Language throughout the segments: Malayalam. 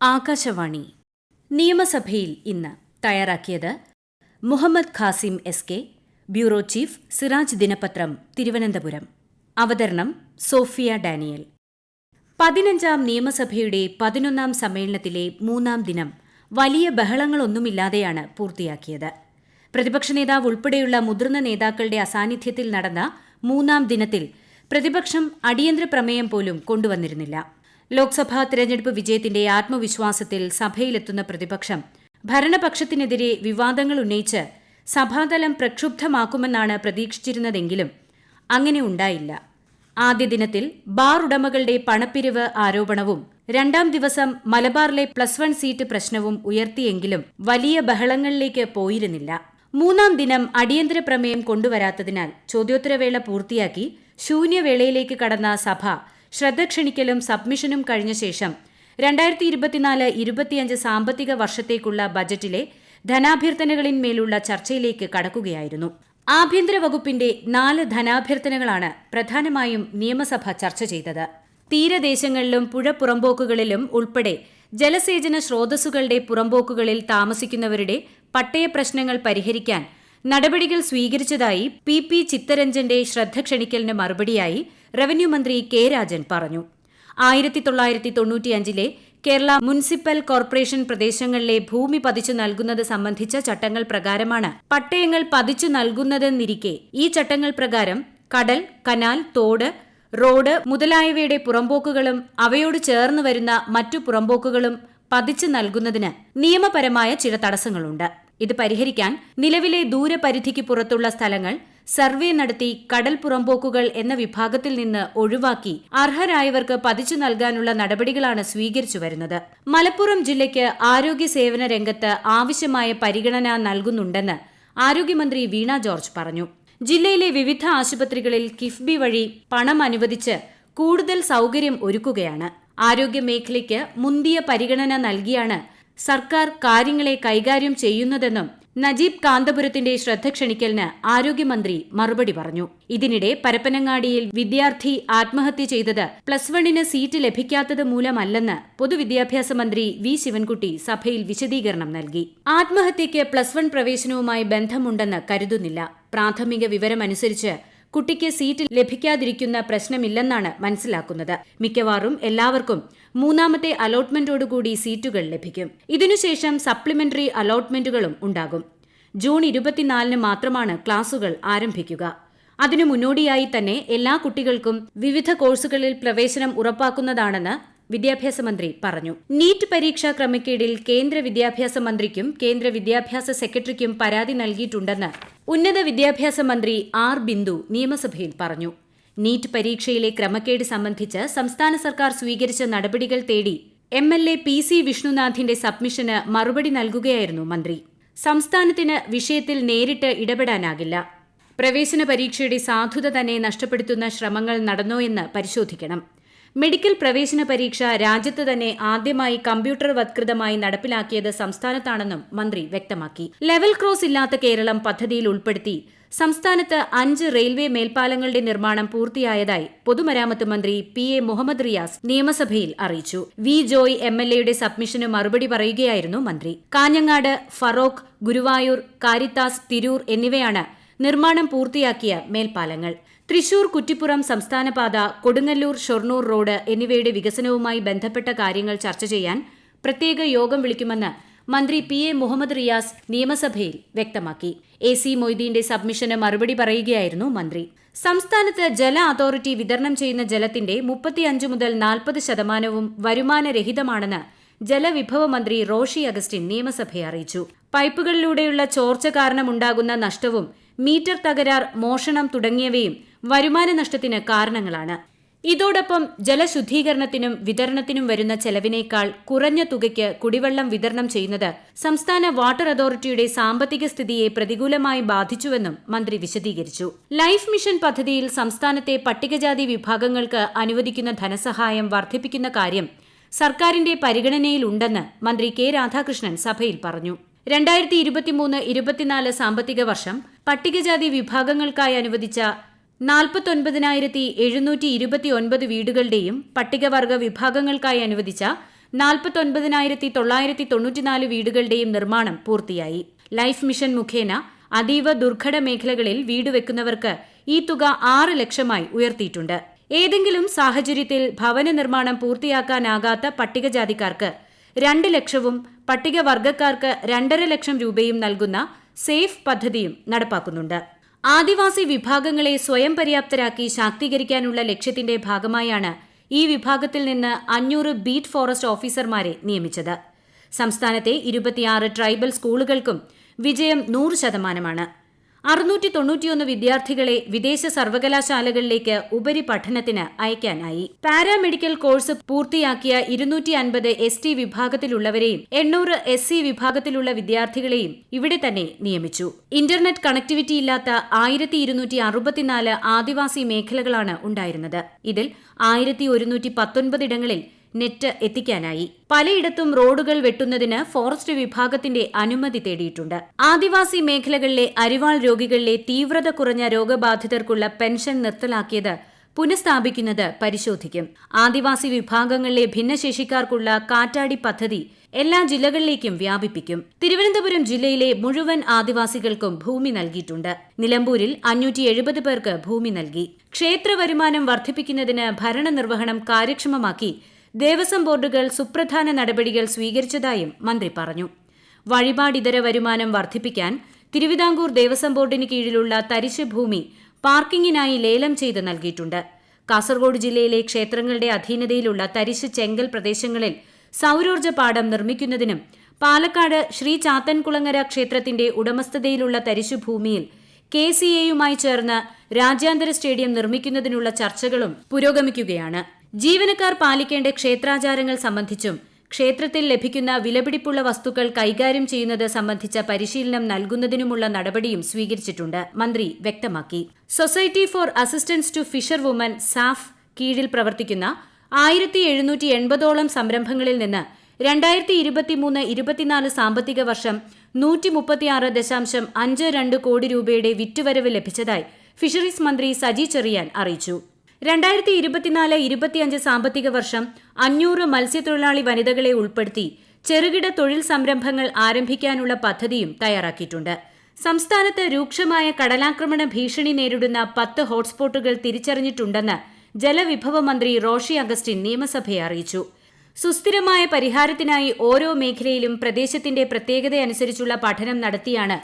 ആകാശവാണി. നിയമസഭയിൽ ഇന്ന് തയ്യാറാക്കിയത് Muhammad Khasim S K bureau chief Siraj ദിനപത്രം തിരുവനന്തപുരം. അവതരണം സോഫിയ ഡാനിയൽ. പതിനഞ്ചാം നിയമസഭയുടെ പതിനൊന്നാം സമ്മേളനത്തിലെ മൂന്നാം ദിനം വലിയ ബഹളങ്ങളൊന്നുമില്ലാതെയാണ് പൂർത്തിയാക്കിയത്. പ്രതിപക്ഷ നേതാവ് ഉൾപ്പെടെയുള്ള മുതിർന്ന നേതാക്കളുടെ അസാന്നിധ്യത്തിൽ നടന്ന മൂന്നാം ദിനത്തിൽ പ്രതിപക്ഷം അടിയന്തര പ്രമേയം പോലും കൊണ്ടുവന്നിരുന്നില്ല. ലോക്സഭാ തെരഞ്ഞെടുപ്പ് വിജയത്തിന്റെ ആത്മവിശ്വാസത്തിൽ സഭയിലെത്തുന്ന പ്രതിപക്ഷം ഭരണപക്ഷത്തിനെതിരെ വിവാദങ്ങൾ ഉന്നയിച്ച് സഭാതലം പ്രക്ഷുബ്ധമാക്കുമെന്നാണ് പ്രതീക്ഷിച്ചിരുന്നതെങ്കിലും അങ്ങനെ ഉണ്ടായില്ല. ആദ്യ ദിനത്തിൽ ബാർ ഉടമകളുടെ പണപ്പിരിവ് ആരോപണവും രണ്ടാം ദിവസം മലബാറിലെ പ്ലസ് വൺ സീറ്റ് പ്രശ്നവും ഉയർത്തിയെങ്കിലും വലിയ ബഹളങ്ങളിലേക്ക് പോയിരുന്നില്ല. മൂന്നാം ദിനം അടിയന്തര പ്രമേയം കൊണ്ടുവരാത്തതിനാൽ ചോദ്യോത്തരവേള പൂർത്തിയാക്കി ശൂന്യവേളയിലേക്ക് കടന്ന സഭ ശ്രദ്ധ ക്ഷണിക്കലും സബ്മിഷനും കഴിഞ്ഞ ശേഷം രണ്ടായിരത്തി ഇരുപത്തിനാല് ഇരുപത്തിയഞ്ച് സാമ്പത്തിക വർഷത്തേക്കുള്ള ബജറ്റിലെ ധനാഭ്യർത്ഥനകളിന്മേലുള്ള ചർച്ചയിലേക്ക് കടക്കുകയായിരുന്നു. ആഭ്യന്തര വകുപ്പിന്റെ നാല് ധനാഭ്യർത്ഥനകളാണ് പ്രധാനമായും നിയമസഭ ചർച്ച ചെയ്തത്. തീരദേശങ്ങളിലും പുഴ പുറമ്പോക്കുകളിലും ഉൾപ്പെടെ ജലസേചന സ്രോതസ്സുകളുടെ പുറമ്പോക്കുകളിൽ താമസിക്കുന്നവരുടെ പട്ടയ പ്രശ്നങ്ങൾ പരിഹരിക്കാൻ നടപടികൾ സ്വീകരിച്ചതായി പി പി ചിത്തരഞ്ജന്റെ ശ്രദ്ധ ക്ഷണിക്കലിന് മറുപടിയായി റവന്യൂ മന്ത്രി കെ രാജൻ പറഞ്ഞു. ആയിരത്തി തൊള്ളായിരത്തി തൊണ്ണൂറ്റിയഞ്ചിലെ കേരള മുനിസിപ്പൽ കോർപ്പറേഷൻ പ്രദേശങ്ങളിലെ ഭൂമി പതിച്ചു നൽകുന്നത് സംബന്ധിച്ച ചട്ടങ്ങൾ പ്രകാരമാണ് പട്ടയങ്ങൾ പതിച്ചു നൽകുന്നതെന്നിരിക്കെ ഈ ചട്ടങ്ങൾ പ്രകാരം കടൽ കനാൽ തോട് റോഡ് മുതലായവയുടെ പുറമ്പോക്കുകളും അവയോട് ചേർന്ന് വരുന്ന മറ്റു പുറമ്പോക്കുകളും പതിച്ചു നൽകുന്നതിന് നിയമപരമായ ചില തടസ്സങ്ങളുണ്ട്. ഇത് പരിഹരിക്കാൻ നിലവിലെ ദൂരപരിധിക്ക് പുറത്തുള്ള സ്ഥലങ്ങൾ സർവേ നടത്തി കടൽ പുറമ്പോക്കുകൾ എന്ന വിഭാഗത്തിൽ നിന്ന് ഒഴിവാക്കി അർഹരായവർക്ക് പതിച്ചു നൽകാനുള്ള നടപടികളാണ് സ്വീകരിച്ചു വരുന്നത്. മലപ്പുറം ജില്ലയ്ക്ക് ആരോഗ്യ സേവന രംഗത്ത് ആവശ്യമായ പരിഗണന നൽകുന്നുണ്ടെന്ന് ആരോഗ്യമന്ത്രി വീണ ജോർജ് പറഞ്ഞു. ജില്ലയിലെ വിവിധ ആശുപത്രികളിൽ കിഫ്ബി വഴി പണം അനുവദിച്ച് കൂടുതൽ സൗകര്യം ഒരുക്കുകയാണ്. ആരോഗ്യ മേഖലയ്ക്ക് മുന്തിയ പരിഗണന നൽകിയാണ് സർക്കാർ കാര്യങ്ങളെ കൈകാര്യം ചെയ്യുന്നതെന്നും നജീബ് കാന്തപുരത്തിന്റെ ശ്രദ്ധ ക്ഷണിക്കലിന് ആരോഗ്യമന്ത്രി മറുപടി പറഞ്ഞു. ഇതിനിടെ പരപ്പനങ്ങാടിയിൽ വിദ്യാർത്ഥി ആത്മഹത്യ ചെയ്തത് പ്ലസ് വണ്ണിന് സീറ്റ് ലഭിക്കാത്തത് മൂലമല്ലെന്ന് പൊതുവിദ്യാഭ്യാസ മന്ത്രി വി. ശിവൻകുട്ടി സഭയിൽ വിശദീകരണം നൽകി. ആത്മഹത്യയ്ക്ക് പ്ലസ് വൺ പ്രവേശനവുമായി ബന്ധമുണ്ടെന്ന് കരുതുന്നില്ല. പ്രാഥമിക വിവരമനുസരിച്ച് കുട്ടിക്ക് സീറ്റ് ലഭിക്കാതിരിക്കുന്ന പ്രശ്നമില്ലെന്നാണ് മനസ്സിലാക്കുന്നത്. മിക്കവാറും എല്ലാവർക്കും മൂന്നാമത്തെ അലോട്ട്മെന്റോടുകൂടി സീറ്റുകൾ ലഭിക്കും. ഇതിനുശേഷം സപ്ലിമെന്ററി അലോട്ട്മെന്റുകളും ഉണ്ടാകും. ജൂൺ ഇരുപത്തിനാലിന് മാത്രമാണ് ക്ലാസുകൾ ആരംഭിക്കുക. അതിനു മുന്നോടിയായി തന്നെ എല്ലാ കുട്ടികൾക്കും വിവിധ കോഴ്സുകളിൽ പ്രവേശനം ഉറപ്പാക്കുന്നതാണെന്ന് വിദ്യാഭ്യാസ മന്ത്രി പറഞ്ഞു. നീറ്റ് പരീക്ഷാ ക്രമക്കേടിൽ കേന്ദ്ര വിദ്യാഭ്യാസ മന്ത്രിക്കും കേന്ദ്ര വിദ്യാഭ്യാസ സെക്രട്ടറിക്കും പരാതി നൽകിയിട്ടുണ്ടെന്ന് ഉന്നത വിദ്യാഭ്യാസ മന്ത്രി ആർ ബിന്ദു നിയമസഭയിൽ പറഞ്ഞു. നീറ്റ് പരീക്ഷയിലെ ക്രമക്കേട് സംബന്ധിച്ച് സംസ്ഥാന സർക്കാർ സ്വീകരിച്ച നടപടികൾ തേടി M L A P C വിഷ്ണുനാഥിന്റെ സബ്മിഷന് മറുപടി നൽകുകയായിരുന്നു മന്ത്രി. സംസ്ഥാനത്തിന് വിഷയത്തിൽ നേരിട്ട് ഇടപെടാനാകില്ല. പ്രവേശന പരീക്ഷയുടെ സാധുത തന്നെ നഷ്ടപ്പെടുത്തുന്ന ശ്രമങ്ങൾ നടന്നോയെന്ന് പരിശോധിക്കണം. മെഡിക്കൽ പ്രവേശന പരീക്ഷ രാജ്യത്ത് തന്നെ ആദ്യമായി കമ്പ്യൂട്ടർ വത്കൃതമായി നടപ്പിലാക്കിയത് സംസ്ഥാനത്താണെന്നും മന്ത്രി വ്യക്തമാക്കി. ലെവൽ ക്രോസ് ഇല്ലാത്ത കേരളം പദ്ധതിയിൽ ഉൾപ്പെടുത്തി. സംസ്ഥാനത്ത് അഞ്ച് റെയിൽവേ മേൽപ്പാലങ്ങളുടെ നിർമ്മാണം പൂർത്തിയായതായി പൊതുമരാമത്ത് മന്ത്രി പി എ മുഹമ്മദ് റിയാസ് നിയമസഭയിൽ അറിയിച്ചു. വി ജോയ് എം എൽ എയുടെ സബ്മിഷന് മറുപടി പറയുകയായിരുന്നു മന്ത്രി. കാഞ്ഞങ്ങാട് ഫറോക്ക് ഗുരുവായൂർ കാരിത്താസ് തിരൂർ എന്നിവയാണ് നിർമ്മാണം പൂർത്തിയാക്കിയ മേൽപ്പാലങ്ങൾ. തൃശൂർ കുറ്റിപ്പുറം സംസ്ഥാനപാത കൊടുങ്ങല്ലൂർ ഷൊർണൂർ റോഡ് എന്നിവയുടെ വികസനവുമായി ബന്ധപ്പെട്ട കാര്യങ്ങൾ ചർച്ച ചെയ്യാൻ പ്രത്യേക യോഗം വിളിക്കുമെന്ന് മന്ത്രി പി എ മുഹമ്മദ് റിയാസ് നിയമസഭയിൽ വ്യക്തമാക്കി. എ സി മൊയ്തീന്റെ സബ്മിഷന് മറുപടി പറയുകയായിരുന്നു മന്ത്രി. സംസ്ഥാനത്ത് ജല അതോറിറ്റി വിതരണം ചെയ്യുന്ന ജലത്തിന്റെ മുപ്പത്തിയഞ്ച് മുതൽ നാൽപ്പത് ശതമാനവും വരുമാനരഹിതമാണെന്ന് ജലവിഭവ മന്ത്രി റോഷി അഗസ്റ്റിൻ നിയമസഭയെ അറിയിച്ചു. പൈപ്പുകളിലൂടെയുള്ള ചോർച്ച കാരണമുണ്ടാകുന്ന നഷ്ടവും മീറ്റർ തകരാർ മോഷണം തുടങ്ങിയവയും വരുമാന നഷ്ടത്തിന് കാരണങ്ങളാണ്. ഇതോടൊപ്പം ജലശുദ്ധീകരണത്തിനും വിതരണത്തിനും വരുന്ന ചെലവിനേക്കാൾ കുറഞ്ഞ തുകയ്ക്ക് കുടിവെള്ളം വിതരണം ചെയ്യുന്നത് സംസ്ഥാന വാട്ടർ അതോറിറ്റിയുടെ സാമ്പത്തിക സ്ഥിതിയെ പ്രതികൂലമായി ബാധിച്ചുവെന്നും മന്ത്രി വിശദീകരിച്ചു. ലൈഫ് മിഷൻ പദ്ധതിയിൽ സംസ്ഥാനത്തെ പട്ടികജാതി വിഭാഗങ്ങൾക്ക് അനുവദിക്കുന്ന ധനസഹായം വർദ്ധിപ്പിക്കുന്ന കാര്യം സർക്കാരിന്റെ പരിഗണനയിലുണ്ടെന്ന് മന്ത്രി കെ രാധാകൃഷ്ണൻ സഭയിൽ പറഞ്ഞു. രണ്ടായിരത്തി ഇരുപത്തിമൂന്ന് ഇരുപത്തിനാല് സാമ്പത്തിക വർഷം പട്ടികജാതി വിഭാഗങ്ങൾക്കായി അനുവദിച്ച നാൽപ്പത്തൊൻപതിനായിരത്തി എഴുന്നൂറ്റി ഇരുപത്തിയൊൻപത് വീടുകളുടെയും പട്ടികവർഗ വിഭാഗങ്ങൾക്കായി അനുവദിച്ച നാൽപ്പത്തൊൻപതിനായിരത്തി തൊള്ളായിരത്തി തൊണ്ണൂറ്റിനാല് വീടുകളുടെയും നിർമ്മാണം പൂർത്തിയായി. ലൈഫ് മിഷൻ മുഖേന അതീവ ദുർഘട മേഖലകളിൽ വീട് വെക്കുന്നവർക്ക് ഈ തുക ആറ് ലക്ഷമായി ഉയർത്തിയിട്ടുണ്ട്. ഏതെങ്കിലും സാഹചര്യത്തിൽ ഭവന നിർമ്മാണം പൂർത്തിയാക്കാനാകാത്ത പട്ടികജാതിക്കാർക്ക് രണ്ട് ലക്ഷവും പട്ടികവർഗക്കാർക്ക് രണ്ടര ലക്ഷം രൂപയും നൽകുന്ന സേഫ് പദ്ധതിയും നടപ്പാക്കുന്നുണ്ട്. ആദിവാസി വിഭാഗങ്ങളെ സ്വയം പര്യാപ്തരാക്കി ശാക്തീകരിക്കാനുള്ള ലക്ഷ്യത്തിന്റെ ഭാഗമായാണ് ഈ വിഭാഗത്തിൽ നിന്ന് അഞ്ഞൂറ് ബീറ്റ് ഫോറസ്റ്റ് ഓഫീസർമാരെ നിയമിച്ചത്. സംസ്ഥാനത്തെ ഇരുപത്തിയാറ് ട്രൈബൽ സ്കൂളുകൾക്കും വിജയം നൂറ് ശതമാനമാണ്. അറുന്നൂറ്റി തൊണ്ണൂറ്റിയൊന്ന് വിദ്യാർത്ഥികളെ വിദേശ സർവകലാശാലകളിലേക്ക് ഉപരിപഠനത്തിന് അയക്കാനായി. പാരാമെഡിക്കൽ കോഴ്സ് പൂർത്തിയാക്കിയ ഇരുന്നൂറ്റി അൻപത് എസ് ടി വിഭാഗത്തിലുള്ളവരെയും എണ്ണൂറ് എസ് സി വിഭാഗത്തിലുള്ള വിദ്യാർത്ഥികളെയും ഇവിടെ തന്നെ നിയമിച്ചു. ഇന്റർനെറ്റ് കണക്ടിവിറ്റി ഇല്ലാത്ത ആയിരത്തി ഇരുന്നൂറ്റി അറുപത്തിനാല് ആദിവാസി മേഖലകളാണ് ഉണ്ടായിരുന്നത്. ഇതിൽ ആയിരത്തി ഒരുന്നൂറ്റി പത്തൊൻപതിടങ്ങളിൽ നെറ്റ് എത്തിക്കാനായി. പലയിടത്തും റോഡുകൾ വെട്ടുന്നതിന് ഫോറസ്റ്റ് വിഭാഗത്തിന്റെ അനുമതി തേടിയിട്ടുണ്ട്. ആദിവാസി മേഖലകളിലെ അരിവാൾ രോഗികളിലെ തീവ്രത കുറഞ്ഞ രോഗബാധിതർക്കുള്ള പെൻഷൻ നിർത്തലാക്കിയത് പുനഃസ്ഥാപിക്കുന്നത് പരിശോധിക്കും. ആദിവാസി വിഭാഗങ്ങളിലെ ഭിന്നശേഷിക്കാർക്കുള്ള കാറ്റാടി പദ്ധതി എല്ലാ ജില്ലകളിലേക്കും വ്യാപിപ്പിക്കും. തിരുവനന്തപുരം ജില്ലയിലെ മുഴുവൻ ആദിവാസികൾക്കും ഭൂമി നൽകിയിട്ടുണ്ട്. നിലമ്പൂരിൽ അഞ്ഞൂറ്റി എഴുപത് പേർക്ക് ഭൂമി നൽകി. ക്ഷേത്ര വരുമാനം വർദ്ധിപ്പിക്കുന്നതിന് ഭരണനിർവഹണം കാര്യക്ഷമമാക്കി ദേവസ്വം ബോർഡുകൾ സുപ്രധാന നടപടികൾ സ്വീകരിച്ചതായും മന്ത്രി പറഞ്ഞു. വഴിപാടിതര വരുമാനം വർദ്ധിപ്പിക്കാൻ തിരുവിതാംകൂർ ദേവസ്വം ബോർഡിന് കീഴിലുള്ള തരിശ് ഭൂമി പാർക്കിങ്ങിനായി ലേലം ചെയ്ത് നൽകിയിട്ടുണ്ട്. കാസർഗോഡ് ജില്ലയിലെ ക്ഷേത്രങ്ങളുടെ അധീനതയിലുള്ള തരിശ് ചെങ്കൽ പ്രദേശങ്ങളിൽ സൌരോർജ പാടം നിർമ്മിക്കുന്നതിനും പാലക്കാട് ശ്രീ ചാത്തൻകുളങ്ങര ക്ഷേത്രത്തിന്റെ ഉടമസ്ഥതയിലുള്ള തരിശു ഭൂമിയിൽ കെ സി എയുമായി ചേർന്ന് രാജ്യാന്തര സ്റ്റേഡിയം നിർമ്മിക്കുന്നതിനുള്ള ചർച്ചകളും പുരോഗമിക്കുകയാണ്. ജീവനക്കാർ പാലിക്കേണ്ട ക്ഷേത്രാചാരങ്ങൾ സംബന്ധിച്ചും ക്ഷേത്രത്തിൽ ലഭിക്കുന്ന വിലപിടിപ്പുള്ള വസ്തുക്കൾ കൈകാര്യം ചെയ്യുന്നത് സംബന്ധിച്ച പരിശീലനം നൽകുന്നതിനുമുള്ള നടപടിയും സ്വീകരിച്ചിട്ടുണ്ട് മന്ത്രി വ്യക്തമാക്കി. Society for assistance to fisher woman SAF കീഴിൽ പ്രവർത്തിക്കുന്ന ആയിരത്തി എഴുന്നൂറ്റി എൺപതോളം സംരംഭങ്ങളിൽ നിന്ന് രണ്ടായിരത്തി ഇരുപത്തിമൂന്ന് ഇരുപത്തിനാല് സാമ്പത്തിക വർഷം നൂറ്റി മുപ്പത്തിയാറ് ദശാംശം അഞ്ച് രണ്ട് കോടി രൂപയുടെ വിറ്റുവരവ് ലഭിച്ചതായി ഫിഷറീസ് മന്ത്രി സജി ചെറിയാൻ അറിയിച്ചു. രണ്ടായിരത്തി ഇരുപത്തിനാല് ഇരുപത്തിയഞ്ച് സാമ്പത്തിക വർഷം അഞ്ഞൂറ് മത്സ്യത്തൊഴിലാളി വനിതകളെ ഉൾപ്പെടുത്തി ചെറുകിട തൊഴിൽ സംരംഭങ്ങൾ ആരംഭിക്കാനുള്ള പദ്ധതിയും തയ്യാറാക്കിയിട്ടുണ്ട്. സംസ്ഥാനത്ത് രൂക്ഷമായ കടലാക്രമണ ഭീഷണി നേരിടുന്ന പത്ത് ഹോട്ട്സ്പോട്ടുകൾ തിരിച്ചറിഞ്ഞിട്ടുണ്ടെന്ന് ജലവിഭവ മന്ത്രി റോഷി അഗസ്റ്റിൻ നിയമസഭയെ അറിയിച്ചു. സുസ്ഥിരമായ പരിഹാരത്തിനായി ഓരോ മേഖലയിലും പ്രദേശത്തിന്റെ പ്രത്യേകതയനുസരിച്ചുള്ള പഠനം നടത്തിയാണ്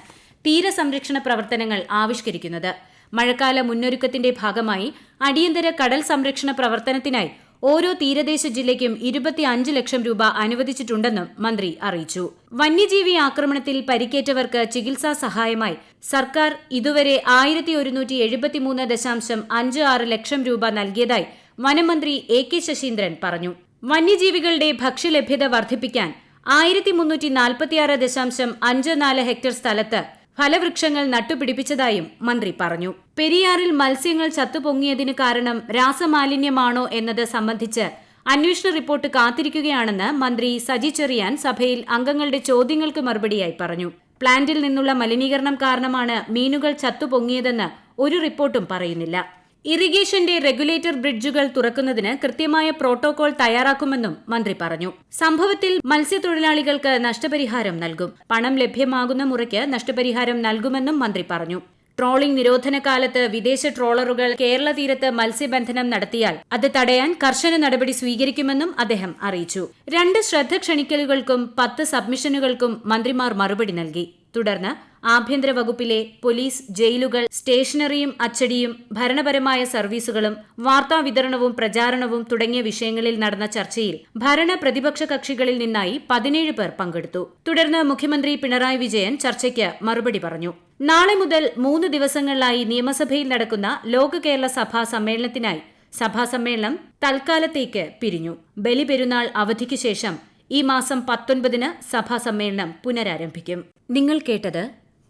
തീരസംരക്ഷണ പ്രവർത്തനങ്ങൾ ആവിഷ്കരിക്കുന്നത്. മഴക്കാല മുന്നൊരുക്കത്തിന്റെ ഭാഗമായി അടിയന്തര കടൽ സംരക്ഷണ പ്രവർത്തനത്തിനായി ഓരോ തീരദേശ ജില്ലയ്ക്കും ഇരുപത്തി അഞ്ച് ലക്ഷം രൂപ അനുവദിച്ചിട്ടുണ്ടെന്നും മന്ത്രി അറിയിച്ചു. വന്യജീവി ആക്രമണത്തിൽ പരിക്കേറ്റവർക്ക് ചികിത്സാ സഹായമായി സർക്കാർ ഇതുവരെ ആയിരത്തി ഒരുന്നൂറ്റി എഴുപത്തിമൂന്ന് ദശാംശം അഞ്ച് ആറ് ലക്ഷം രൂപ നൽകിയതായി വനമന്ത്രി എ കെ ശശീന്ദ്രൻ പറഞ്ഞു. വന്യജീവികളുടെ ഭക്ഷ്യലഭ്യത വർദ്ധിപ്പിക്കാൻ ആയിരത്തി മുന്നൂറ്റി നാൽപ്പത്തിയാറ് ദശാംശം അഞ്ച് നാല് ഹെക്ടർ സ്ഥലത്ത് ഫലവൃക്ഷങ്ങൾ നട്ടുപിടിപ്പിച്ചതായും മന്ത്രി പറഞ്ഞു. പെരിയാറിൽ മത്സ്യങ്ങൾ ചത്തുപൊങ്ങിയതിന് കാരണം രാസമാലിന്യമാണോ എന്നത് സംബന്ധിച്ച് അന്വേഷണ റിപ്പോർട്ട് കാത്തിരിക്കുകയാണെന്ന് മന്ത്രി സജി ചെറിയാൻ സഭയിൽ അംഗങ്ങളുടെ ചോദ്യങ്ങൾക്ക് മറുപടിയായി പറഞ്ഞു. പ്ലാന്റിൽ നിന്നുള്ള മലിനീകരണം കാരണമാണ് മീനുകൾ ചത്തുപൊങ്ങിയതെന്ന് ഒരു റിപ്പോർട്ടും പറയുന്നില്ല. ഇറിഗേഷന്റെ റെഗുലേറ്റർ ബ്രിഡ്ജുകൾ തുറക്കുന്നതിന് കൃത്യമായ പ്രോട്ടോകോൾ തയ്യാറാക്കുമെന്നും മന്ത്രി പറഞ്ഞു. സംഭവത്തിൽ മത്സ്യത്തൊഴിലാളികൾക്ക് നഷ്ടപരിഹാരം നൽകും. പണം ലഭ്യമാകുന്ന മുറയ്ക്ക് നഷ്ടപരിഹാരം നൽകുമെന്നും മന്ത്രി പറഞ്ഞു. ട്രോളിംഗ് നിരോധന കാലത്ത് വിദേശ ട്രോളറുകൾ കേരള തീരത്ത് മത്സ്യബന്ധനം നടത്തിയാൽ അത് തടയാൻ കർശന നടപടി സ്വീകരിക്കുമെന്നും അദ്ദേഹം അറിയിച്ചു. രണ്ട് ശ്രദ്ധ ക്ഷണിക്കലുകൾക്കും പത്ത് സബ്മിഷനുകൾക്കും മന്ത്രിമാർ മറുപടി നൽകി. തുടർന്ന് ആഭ്യന്തര വകുപ്പിലെ പോലീസ് ജയിലുകൾ സ്റ്റേഷനറിയും അച്ചടിയും ഭരണപരമായ സർവീസുകളും വാർത്താ വിതരണവും പ്രചാരണവും തുടങ്ങിയ വിഷയങ്ങളിൽ നടന്ന ചർച്ചയിൽ ഭരണ പ്രതിപക്ഷ കക്ഷികളിൽ നിന്നായി പതിനേഴ് പേർ പങ്കെടുത്തു. തുടർന്ന് മുഖ്യമന്ത്രി പിണറായി വിജയൻ ചർച്ചയ്ക്ക് മറുപടി പറഞ്ഞു. നാളെ മുതൽ മൂന്ന് ദിവസങ്ങളിലായി നിയമസഭയിൽ നടക്കുന്ന ലോക കേരള സഭാ സമ്മേളനത്തിനായി സഭാ സമ്മേളനം തൽക്കാലത്തേക്ക് പിരിഞ്ഞു. ബലിപെരുന്നാൾ അവധിക്ക് ശേഷം ഈ മാസം പത്തൊൻപതിന് സഭാ സമ്മേളനം പുനരാരംഭിക്കും. നിങ്ങൾ കേട്ടത്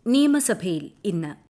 നിയമസഭയിൽ ഇന്ന്.